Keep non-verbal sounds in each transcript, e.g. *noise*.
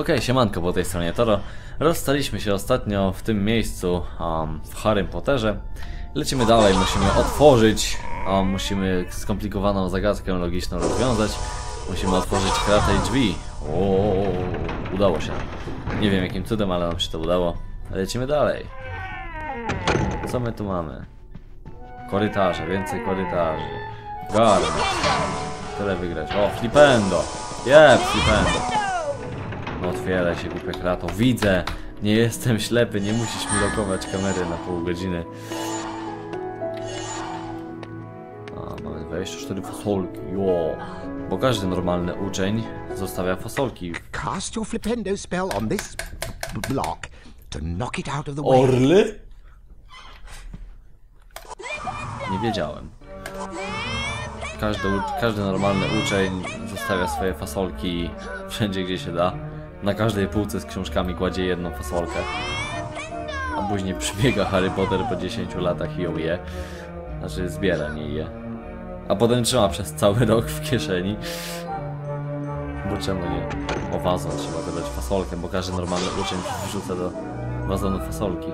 Okej, siemanko po tej stronie Toro. Rozstaliśmy się ostatnio w tym miejscu um, w Harrym Potterze. Lecimy dalej, musimy otworzyć, um, musimy skomplikowaną zagadkę logiczną rozwiązać. Musimy otworzyć kratę i drzwi. O, udało się. Nie wiem jakim cudem, ale nam się to udało. Lecimy dalej. Co my tu mamy? Korytarze, więcej korytarzy. Garn. Tyle wygrać. O, flipendo. Jeb, flipendo. No otwieraj się głupia krato. Widzę. Nie jestem ślepy, nie musisz mi lokować kamery na pół godziny. A, mamy 24 fasolki. Jo. Bo każdy normalny uczeń zostawia fasolki. Cast your flipendo spell on this block to knock it out of the way. Orly? Nie wiedziałem. Każdy, każdy normalny uczeń zostawia swoje fasolki wszędzie gdzie się da. Na każdej półce z książkami kładzie jedną fasolkę. A później przybiega Harry Potter po 10 latach i ją je. Znaczy zbiera, nie je. A potem trzyma przez cały rok w kieszeni. Bo czemu nie? O wazon trzeba dodać fasolkę, bo każdy normalny uczeń wrzuca do wazonu fasolki.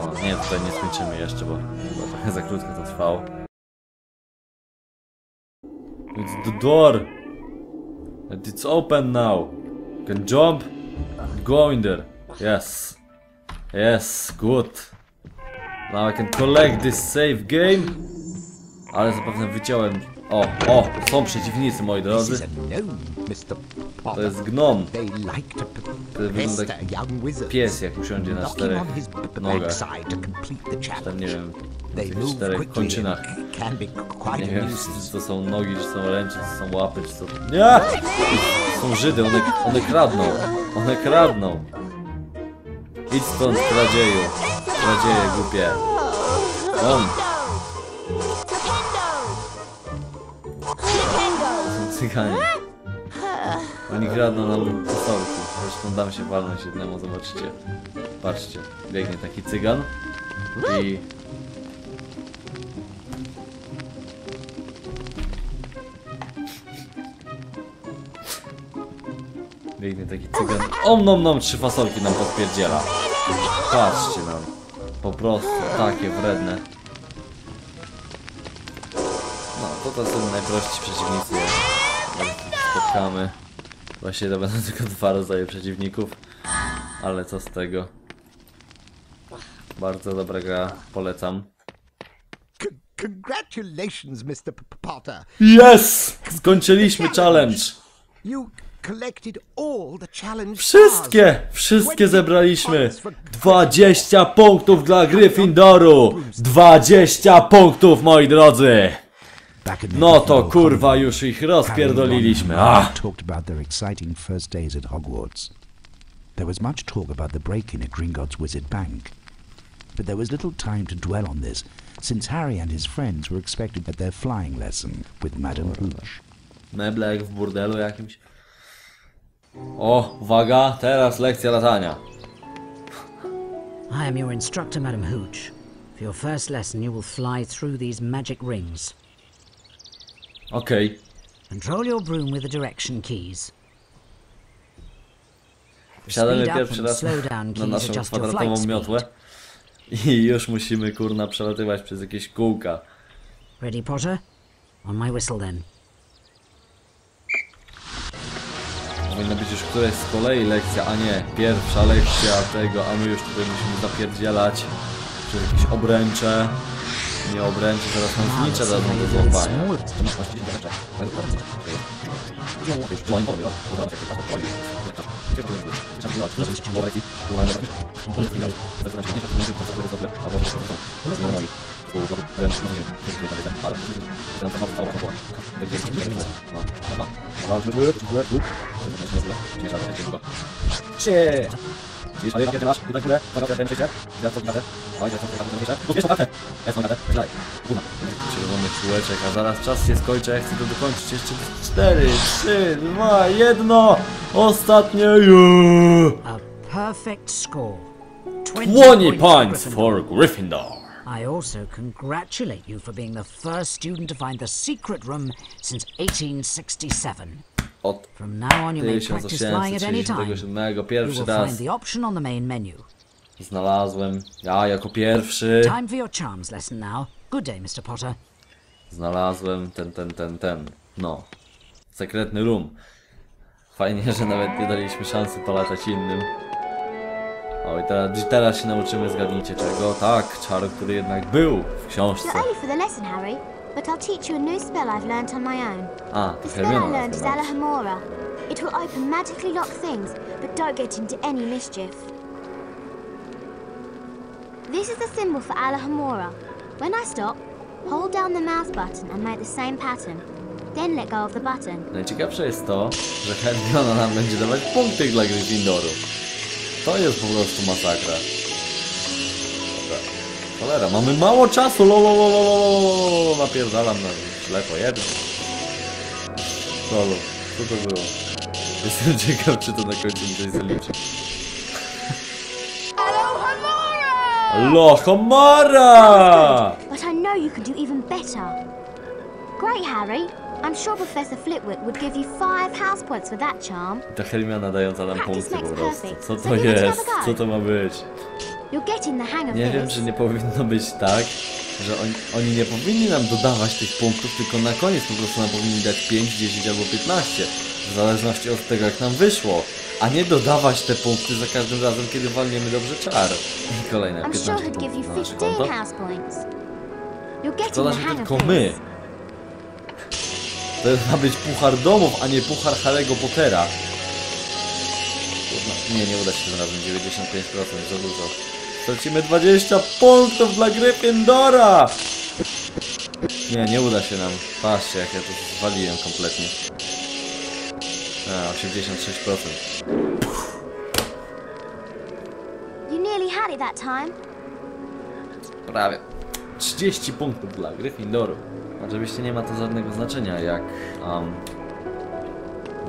O, nie, tutaj nie skończymy jeszcze, bo, bo trochę za krótko to trwało. It's the door! It's open now! Can jump? Go in there! Yes! Yes, good! Now I can collect this save game! Ale zapewne wyciąłem... O, o! Są przeciwnicy, moi drodzy! To jest gnom! To wygląda jak pies, jak usiądzie na czterech nogach. Tam nie wiem, move czterech kończynach. Nie wiem, czy to są nogi, czy są ręce, czy są łapy, czy to... Nie! Są Żydy, one, one kradną. One kradną. Idź stąd, kradzieju. Kradzieje, głupie. On. Są cyganie. Oni kradną nam fasolki. Zresztą dam się walnąć jednemu, zobaczcie. Patrzcie, biegnie taki cygan. I Biegnie taki cygan. Om nom nom, trzy fasolki nam podpierdziela. Patrzcie nam. Po prostu takie wredne. No, to to są najprości przeciwnicy, spotkamy. Właściwie to będą *laughs* tylko dwa rodzaje przeciwników. Ale co z tego? Bardzo dobra gra, polecam. Congratulations, Mr. Potter. Yes! Skończyliśmy challenge! You Wszystkie! Wszystkie zebraliśmy! 20 punktów dla Gryffindoru! 20 punktów, moi drodzy! No to kurwa, już ich rozpierdoliliśmy. Hogwarts. There was much talk about the break-in at Gringotts Wizard Bank. But there was little time to dwell on this, since Harry and his friends were expected at their flying lesson with Madame Hooch. Meble jak w burdelu jakimś. O, uwaga, teraz lekcja latania. I am your instructor, Madam Hooch. For your first lesson, you will fly through these magic rings. Okej. Control your broom with the direction keys. Wsiadamy pierwszy raz na naszą kwadratową miotłę. I już musimy kurna przelatywać przez jakieś kółka. Ready, Potter? On my whistle then. Powinna być już któraś z kolei lekcja, a nie pierwsza lekcja tego, a my już tutaj musimy zapierdzielać przez jakieś obręcze. Nie obręcze, zaraz nam znicze dadzą do złapania. Czerwony kółeczek, a zaraz czas się skończy, ja chcę to dokończyć jeszcze 4, 3, 2, 1 Ostatnie yeah. A perfect score. 20 points for Gryffindor I also congratulate you for being the first student to find the secret room since 1867. od From now on, you may practice flying at any time. 1867 You will find the option on the main menu. znalazłem. Ja jako pierwszy Time for your charms lesson now. Good day, Mr. Potter. znalazłem ten, ten, ten, ten. No. Sekretny room. Fajnie, że nawet nie daliśmy szansy polatać innym. O i teraz, teraz się nauczymy, zgadnijcie czego. Tak, czaru, który jednak był w książce. But I'll teach you a new spell I've learnt on my own. A, The spell I learned is. Alohomora. It will open magically locked things, but don't get into any mischief. This is the symbol for Alohomora. When I stop, hold down the mouse button and make the same pattern. Then let go of the button. Najciekawsze jest to, że Hermiona nam będzie dawać punkty dla Gryffindoru. To jest po prostu masakra. Dobra. Cholera, mamy mało czasu, lo, lo, lo, lo, lo, lo, lo, lo, napierdalam na ślepo, jedno. Lolo, co to było? Jestem *laughs* ciekaw, czy to na końcu mi coś zaliczy. Lohomora! But I know you can do even better. Great, Harry. I'm sure Professor Flitwick would give you five house points for that charm. Ta Hermiona dająca nam punkty po prostu. Co to jest? Co to ma być? Nie wiem, czy nie powinno być tak, że oni, oni nie powinni nam dodawać tych punktów, tylko na koniec po prostu nam powinni dać 5, 10 albo 15. W zależności od tego, jak nam wyszło. A nie dodawać te punkty za każdym razem, kiedy walniemy dobrze czar. I kolejne I'm sure 15 he'd give you punktów na nasze 15 konto. Szkoda, że tylko my. To jest ma być puchar domów, a nie puchar Harry'ego Pottera. Nie, nie uda się tym razem. 95% za dużo. Stracimy 20 punktów dla Gryffindora! Nie, nie uda się nam. Patrzcie, jak ja to zwaliłem kompletnie. A, 86%. You nearly had it that time. Prawie. 30 punktów dla Gryffindoru. Oczywiście nie ma to żadnego znaczenia, jak um,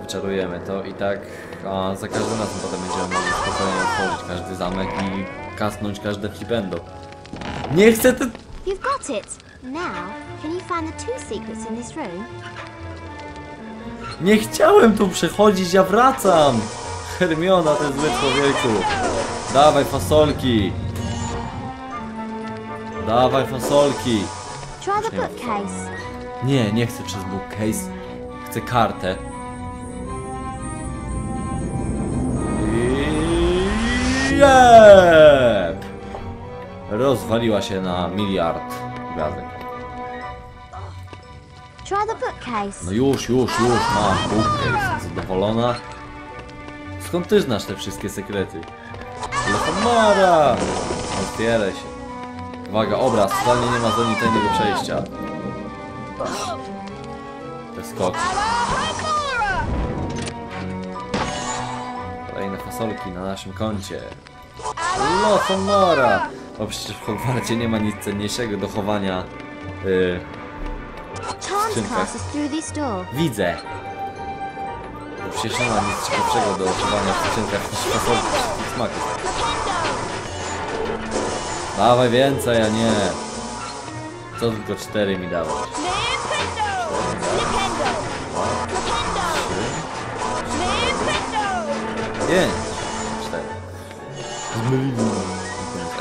wyczarujemy to i tak a, za każdym razem potem będziemy mogli spokojnie otworzyć każdy zamek i kasnąć każde flipendo. Nie chcę te... You've got it. Now, can you find the two secrets in this room? Nie chciałem tu przechodzić, ja wracam! Hermiona, ty zły człowieku! Dawaj fasolki! Dawaj fasolki! Nie. Nie, chcę przez bookcase. Chcę kartę. I... Rozwaliła się na miliard gwiazdek. No już, już, już mam bookcase. Zadowolona? Skąd ty znasz te wszystkie sekrety? Lechomara! Otwieraj się. Uwaga, obraz. Totalnie nie ma zoni tajnego przejścia. Te skoki. Kolejne fasolki na naszym koncie. Lochomora! Bo przecież w Hogwarcie nie ma nic cenniejszego do chowania. Yy, door. widzę. Bo Przecież nie ma nic ciekawszego do chowania w skrzynkach niż fasolki smaków. Dawaj więcej, a nie. Co tylko cztery mi dawać? Pięć. Cztery.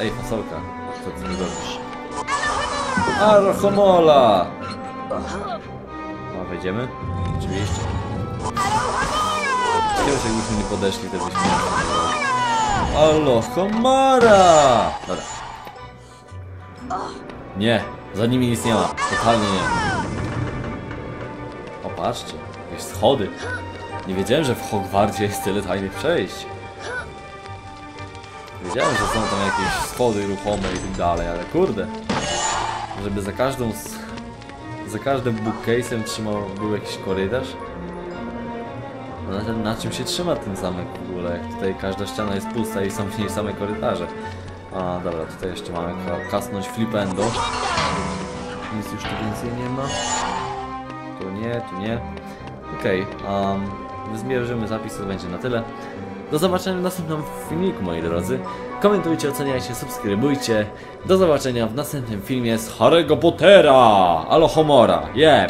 Ej, fasolka. Co ty robisz? Archomola! A, wejdziemy? Oczywiście. Że jakbyśmy nie podeszli, to byśmy... Alo, komara! Dobra. Nie, za nimi nic nie ma. Totalnie nie. O, patrzcie. Jakieś schody. Nie wiedziałem, że w Hogwarcie jest tyle tajnych przejść. Wiedziałem, że są tam jakieś schody ruchome i tak dalej, ale kurde. Żeby za każdą. Za każdym bookcase'em trzymał, był jakiś korytarz. No na, na czym się trzyma ten zamek w ogóle? Jak tutaj każda ściana jest pusta i są w niej same korytarze. A dobra, tutaj jeszcze mamy ka- kasnąć flipendo. Nic już tu więcej nie ma. Tu nie, tu nie. Okej, um, zmierzymy zapis, to będzie na tyle. Do zobaczenia w następnym filmiku, moi drodzy. Komentujcie, oceniajcie, subskrybujcie. Do zobaczenia w następnym filmie z Harry'ego Pottera! Alohomora, yeah!